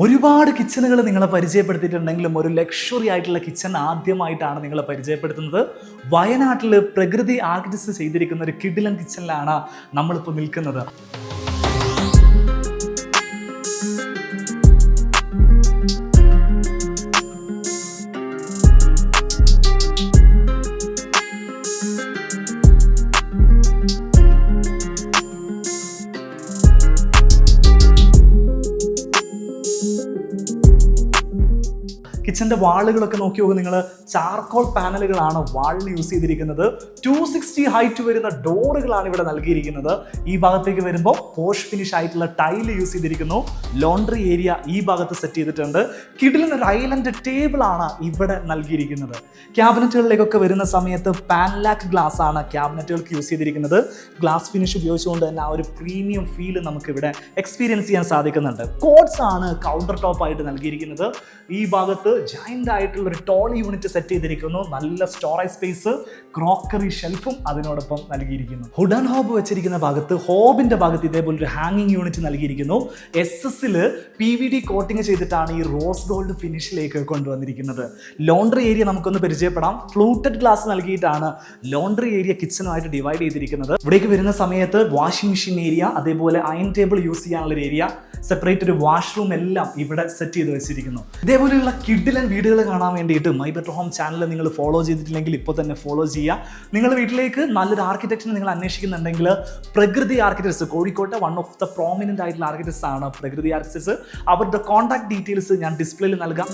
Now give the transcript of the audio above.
ഒരുപാട് കിച്ചണുകൾ നിങ്ങളെ പരിചയപ്പെടുത്തിയിട്ടുണ്ടെങ്കിലും ഒരു ലക്ഷറി ആയിട്ടുള്ള കിച്ചൺ ആദ്യമായിട്ടാണ് നിങ്ങളെ പരിചയപ്പെടുത്തുന്നത്. വയനാട്ടിൽ പ്രകൃതി ആർട്ടിസ്റ്റ് ചെയ്തിരിക്കുന്ന ഒരു കിഡിലൻ കിച്ചണിലാണ് നമ്മളിപ്പോൾ നിൽക്കുന്നത്. കിച്ചന്റെ വാളുകളൊക്കെ നോക്കി നോക്കുക നിങ്ങൾ ചാർക്കോൾ പാനലുകളാണ് വാളിന് യൂസ് ചെയ്തിരിക്കുന്നത്. ടു സിക്സ്റ്റി ഹൈറ്റ് വരുന്ന ഡോറുകളാണ് ഇവിടെ നൽകിയിരിക്കുന്നത്. ഈ ഭാഗത്തേക്ക് വരുമ്പോൾ പോഷ് ഫിനിഷ് ആയിട്ടുള്ള ടൈൽ യൂസ് ചെയ്തിരിക്കുന്നു. ലോണ്ടറി ഏരിയ ഈ ഭാഗത്ത് സെറ്റ് ചെയ്തിട്ടുണ്ട്. കിഡിലിന് ഒരു ഐലൻഡ് ടേബിൾ ആണ് ഇവിടെ നൽകിയിരിക്കുന്നത്. ക്യാബിനറ്റുകളിലേക്കൊക്കെ വരുന്ന സമയത്ത് പാൻലാക്ക് ഗ്ലാസ് ആണ് ക്യാബിനറ്റുകൾക്ക് യൂസ് ചെയ്തിരിക്കുന്നത്. ഗ്ലാസ് ഫിനിഷ് ഉപയോഗിച്ചുകൊണ്ട് തന്നെ ആ ഒരു പ്രീമിയം ഫീൽ നമുക്ക് ഇവിടെ എക്സ്പീരിയൻസ് ചെയ്യാൻ സാധിക്കുന്നുണ്ട്. കോഡ്സ് ആണ് കൗണ്ടർ ടോപ്പ് ആയിട്ട് നൽകിയിരിക്കുന്നത്. ഈ ഭാഗത്ത് ജൈന്റ് ആയിട്ടുള്ള ഒരു ടോൾ യൂണിറ്റ് സെറ്റ് ചെയ്തിരിക്കുന്നു. നല്ല സ്റ്റോറേജ് സ്പേസ് ക്രോക്കറി ഷെൽഫും അതിനോടൊപ്പം നൽകിയിരിക്കുന്നു. ഹുഡൻ ഹോബ് വെച്ചിരിക്കുന്ന ഭാഗത്ത് ഹോബിന്റെ ഭാഗത്ത് ഇതേപോലെ ഒരു ഹാങ്ങിങ് യൂണിറ്റ് നൽകിയിരിക്കുന്നു. എസ് എസിൽ പി വി ഡി കോട്ടിങ് ചെയ്തിട്ടാണ് ഈ റോസ് ഗോൾഡ് ഫിനിഷിലേക്ക് കൊണ്ടുവന്നിരിക്കുന്നത്. ലോണ്ടറി ഏരിയ നമുക്കൊന്ന് പരിചയപ്പെടാം. ഫ്ലൂട്ടഡ് ഗ്ലാസ് നൽകിയിട്ടാണ് ലോണ്ടറി ഏരിയ കിച്ചണുമായിട്ട് ഡിവൈഡ് ചെയ്തിരിക്കുന്നത്. ഇവിടേക്ക് വരുന്ന സമയത്ത് വാഷിംഗ് മെഷീൻ ഏരിയ അതേപോലെ അയൺ ടേബിൾ യൂസ് ചെയ്യാനുള്ള ഏരിയ സെപ്പറേറ്റ് ഒരു വാഷ്റൂം എല്ലാം ഇവിടെ സെറ്റ് ചെയ്ത് വെച്ചിരിക്കുന്നു. ഇതേപോലെയുള്ള കിഡിലൻ വീടുകൾ കാണാൻ വേണ്ടിയിട്ട് മൈ ബെറ്റർ ഹോം ചാനൽ നിങ്ങൾ ഫോളോ ചെയ്തിട്ടില്ലെങ്കിൽ ഇപ്പോൾ തന്നെ ഫോളോ ചെയ്യുക. നിങ്ങൾ വീട്ടിലേക്ക് നല്ലൊരു ആർക്കിടെക്ചർ നിങ്ങൾ അന്വേഷിക്കുന്നുണ്ടെങ്കിൽ പ്രകൃതി ആർക്കിടെക്ട്സ് കോഴിക്കോട്ടെ വൺ ഓഫ് ദ പ്രോമിനന്റ് ആയിട്ടുള്ള ആർക്കിടെക്ട്സ് ആണ് പ്രകൃതി ആർക്കിടെക്ട്സ് അവരുടെ കോൺടാക്ട് ഡീറ്റെയിൽസ് ഞാൻ ഡിസ്പ്ലേയിൽ നൽകാം.